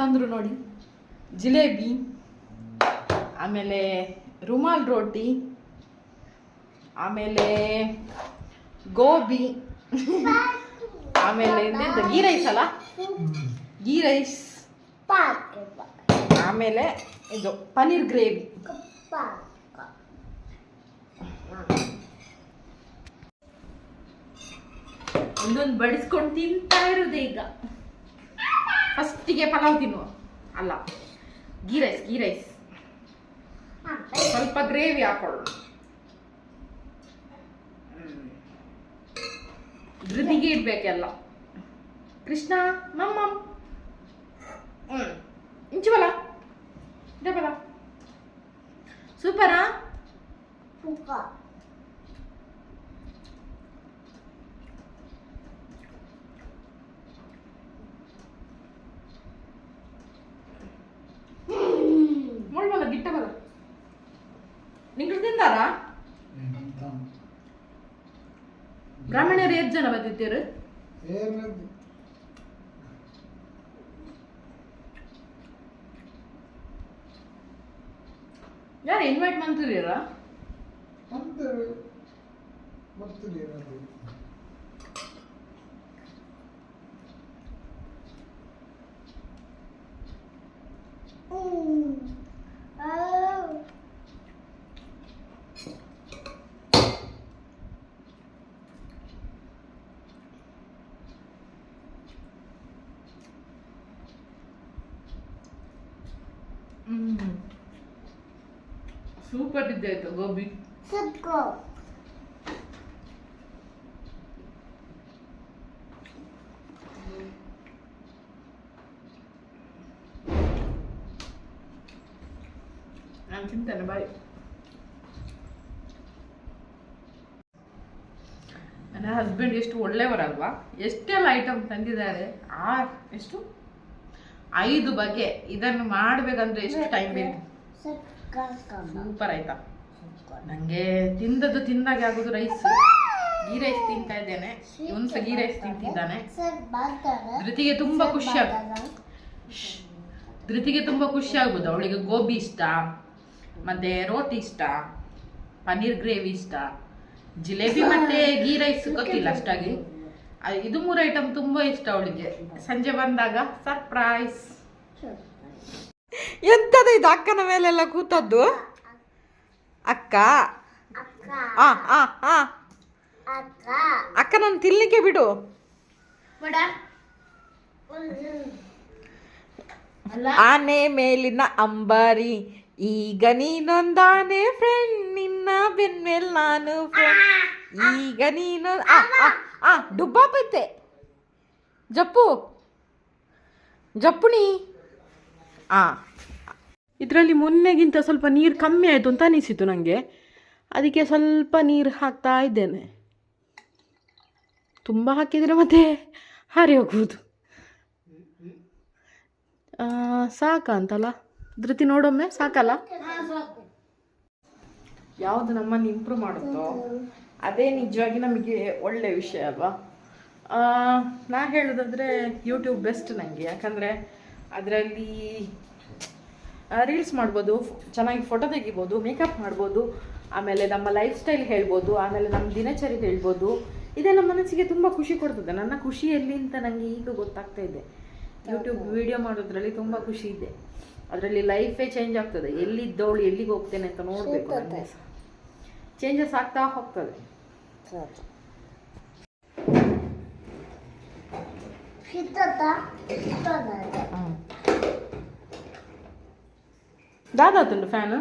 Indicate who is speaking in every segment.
Speaker 1: ತಂದರು ನೋಡಿ. ಜಿಲೇಬಿ, ಆಮೇಲೆ ರುಮಾಲ್ ರೋಟಿ, ಆಮೇಲೆ ಗೋಬಿ, ಆಮೇಲೆ ಗೀ ರೈಸ್ ಅಲ್ಲ? ಗೀ ರೈಸ್, ಆಮೇಲೆ ಇದು ಪನ್ನೀರ್ ಗ್ರೇವಿ. ಒಂದೊಂದು ಬಡಿಸ್ಕೊಂಡು ತಿಂತಾ ಇರೋದೇ ಈಗ. ಫಸ್ಟಿಗೆ ಪಲಾವ್ ತಿನ್ನು ಅಲ್ಲ, ಗೀ ರೈಸ್ ಗೀ ರೈಸ್. ಸ್ವಲ್ಪ ಗ್ರೇವಿ ಹಾಕೊಳ್ಳು ಧೃತಿಗೆ ಇಡ್ಬೇಕೆಲ್ಲ. ಕೃಷ್ಣ ಮಮ್ಮ ಹ್ಞೂ ಇಂಚು ಬಲ ಇದೆ ಬಲ ಸೂಪರಾ ತಿಂದಾರಾ ಬ್ರಾಹ್ಮಣರು ಎಷ್ಟು ಜನ ಬಂದಿದ್ದೀರು? ಯಾರು ಇನ್ವೈಟ್ ಮಾಡ್ತೀರ ಸೂಪರ್ ಇದ್ದೆ ಆಯ್ತು ಗೋಬಿ ನಾನು ತಿಂತೇನೆ ಬಾಯ್. ನನ್ನ ಹಸ್ಬೆಂಡ್ ಎಷ್ಟು ಒಳ್ಳೆಯವರಲ್ವಾ ಎಷ್ಟೆಲ್ಲ ಐಟಮ್ ತಂದಿದ್ದಾರೆ? ಆ ಎಷ್ಟು? ಐದು ಬಗೆ. ಇದನ್ನು ಮಾಡಬೇಕಂದ್ರೆ ಎಷ್ಟು ಟೈಮ್ ಬೇಕು? ಸೂಪರ್ ಆಯ್ತಾ? ನಂಗೆ ತಿಂದದ್ದು ತಿಂದಾಗೆ ಆಗೋದು ರೈಸ್ ಗೀ ರೈಸ್ ತಿಂತಾ ಇದ್ದೇನೆ. ಇವನ್ಸ ಗೀ ರೈಸ್ ತಿಂತಿದ್ದಾನೆ. ಧೃತಿಗೆ ತುಂಬಾ ಖುಷಿ ಆಗ ಧೃತಿಗೆ ತುಂಬಾ ಖುಷಿ ಆಗ್ಬೋದು. ಅವಳಿಗೆ ಗೋಬಿ ಇಷ್ಟ ಮತ್ತೆ ರೋಟಿ ಇಷ್ಟ ಪನ್ನೀರ್ ಗ್ರೇವಿ ಇಷ್ಟ. ಜಿಲೇಬಿ ಮತ್ತೆ ಗೀ ರೈಸ್ ಗೊತ್ತಿಲ್ಲ ಅಷ್ಟಾಗಿ. ಇದು ಮೂರು ಐಟಮ್ ತುಂಬಾ ಇಷ್ಟ ಅವಳಿಗೆ. ಸಂಜೆ ಬಂದಾಗ ಸರ್ಪ್ರೈಸ್ ಎಂತದ ಇದು ಅಕ್ಕನ ಮೇಲೆಲ್ಲ ಕೂತದ್ದು? ಅಕ್ಕ. ಆ ಆ ಆ. ಅಕ್ಕನನ್ನು ತಿನ್ಲಿಕ್ಕೆ ಬಿಡು. ಆನೆ ಮೇಲಿನ ಅಂಬಾರಿ ಈಗ ನೀನೊಂದಾನೆ ಫ್ರೆಂಡ್ ನಿನ್ನ ಬೆನ್ಮೇಲ್ ನಾನು ಫ್ರೆಂಡ್ ಈಗ ನೀನು ಆ ಆ ಆ ಡುಬ್ಬಾ ಬೈತೆ ಜಪ್ಪು. ಜಪ್ಪುಣಿ. ಆ. ಇದರಲ್ಲಿ ಮೊನ್ನೆಗಿಂತ ಸ್ವಲ್ಪ ನೀರು ಕಮ್ಮಿ ಆಯಿತು ಅಂತ ಅನಿಸಿತು ನನಗೆ ಅದಕ್ಕೆ ಸ್ವಲ್ಪ ನೀರು ಹಾಕ್ತಾ ಇದ್ದೇನೆ. ತುಂಬ ಹಾಕಿದರೆ ಮತ್ತೆ ಹಾರಿ ಹೋಗ್ಬೋದು ಸಾಕಂತಲ್ಲ ಧೃತಿ ನೋಡೊಮ್ಮೆ ಸಾಕಲ್ಲ? ಯಾವುದು ನಮ್ಮನ್ನು ಇಂಪ್ರೂವ್ ಮಾಡುತ್ತೋ ಅದೇ ನಿಜವಾಗಿ ನಮಗೆ ಒಳ್ಳೆ ವಿಷಯ ಅಲ್ವಾ? ನಾ ಹೇಳೋದಾದ್ರೆ ಯೂಟ್ಯೂಬ್ ಬೆಸ್ಟ್ ನನಗೆ ಯಾಕಂದರೆ ಅದರಲ್ಲಿ ರೀಲ್ಸ್ ಮಾಡ್ಬೋದು ಚೆನ್ನಾಗಿ ಫೋಟೋ ತೆಗಿಬೋದು ಮೇಕಪ್ ಮಾಡ್ಬೋದು ಆಮೇಲೆ ನಮ್ಮ ಲೈಫ್ ಸ್ಟೈಲ್ ಹೇಳ್ಬೋದು ಆಮೇಲೆ ನಮ್ಮ ದಿನಚರಿ ಹೇಳ್ಬೋದು. ಇದೆಲ್ಲ ಮನಸ್ಸಿಗೆ ತುಂಬ ಖುಷಿ ಕೊಡ್ತದೆ. ನನ್ನ ಖುಷಿ ಎಲ್ಲಿ ಅಂತ ನನಗೆ ಈಗ ಗೊತ್ತಾಗ್ತಾ ಇದೆ. ಯೂಟ್ಯೂಬ್ ವಿಡಿಯೋ ಮಾಡೋದ್ರಲ್ಲಿ ತುಂಬ ಖುಷಿ ಇದೆ. ಅದರಲ್ಲಿ ಲೈಫೇ ಚೇಂಜ್ ಆಗ್ತದೆ. ಎಲ್ಲಿದ್ದವಳು ಎಲ್ಲಿಗೆ ಹೋಗ್ತೇನೆ ಅಂತ ನೋಡಬೇಕು ಚೇಂಜಸ್ ಆಗ್ತಾ ಹೋಗ್ತದೆ. ದಾದಾತುಂಡು ಫ್ಯಾನು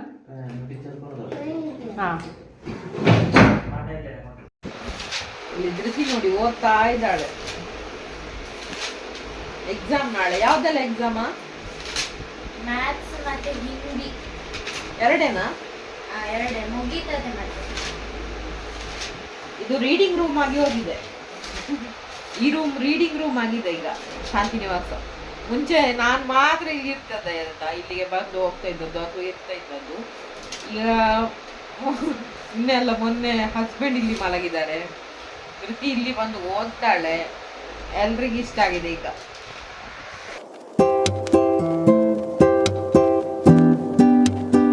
Speaker 1: ಹಾಂ. ಇಲ್ಲಿ ನೋಡಿ ಓದ್ತಾ ಇದ್ದಾಳೆ. ಎಕ್ಸಾಮ್ ನಾಳೆ ಯಾವ್ದೆಲ್ಲ ಎಕ್ಸಾಮ
Speaker 2: ಮ್ಯಾಥ್ಸ್ ಮತ್ತೆ ಹಿಂದಿ
Speaker 1: ಎರಡೇನಾ?
Speaker 2: ಆ, ಎರಡೇ ಮುಗೀತದೆ ಮತ್ತೆ.
Speaker 1: ಇದು ರೀಡಿಂಗ್ ರೂಮ್ ಆಗಿ ಹೋಗಿದೆ. ಈ ರೂಮ್ ರೀಡಿಂಗ್ ರೂಮ್ ಆಗಿದೆ ಈಗ ಶಾಂತಿನಿವಾಸ ಮುಂಚೆ ನಾನು ಮಾತ್ರ ಇಲ್ಲಿ ಇರ್ತದೆ ಅಂತ, ಇಲ್ಲಿಗೆ ಬಂದು ಹೋಗ್ತಾ ಇದ್ದದ್ದು ಅಥವಾ ಇರ್ತಾ ಇದ್ದದ್ದು. ಈಗ ಇನ್ನೆಲ್ಲ ಮೊನ್ನೆ ಹಸ್ಬೆಂಡ್ ಇಲ್ಲಿ ಮಲಗಿದ್ದಾರೆ. ಕೃತಿ ಇಲ್ಲಿ ಬಂದು ಓದ್ತಾಳೆ. ಎಲ್ರಿಗೂ ಇಷ್ಟ ಆಗಿದೆ ಈಗ.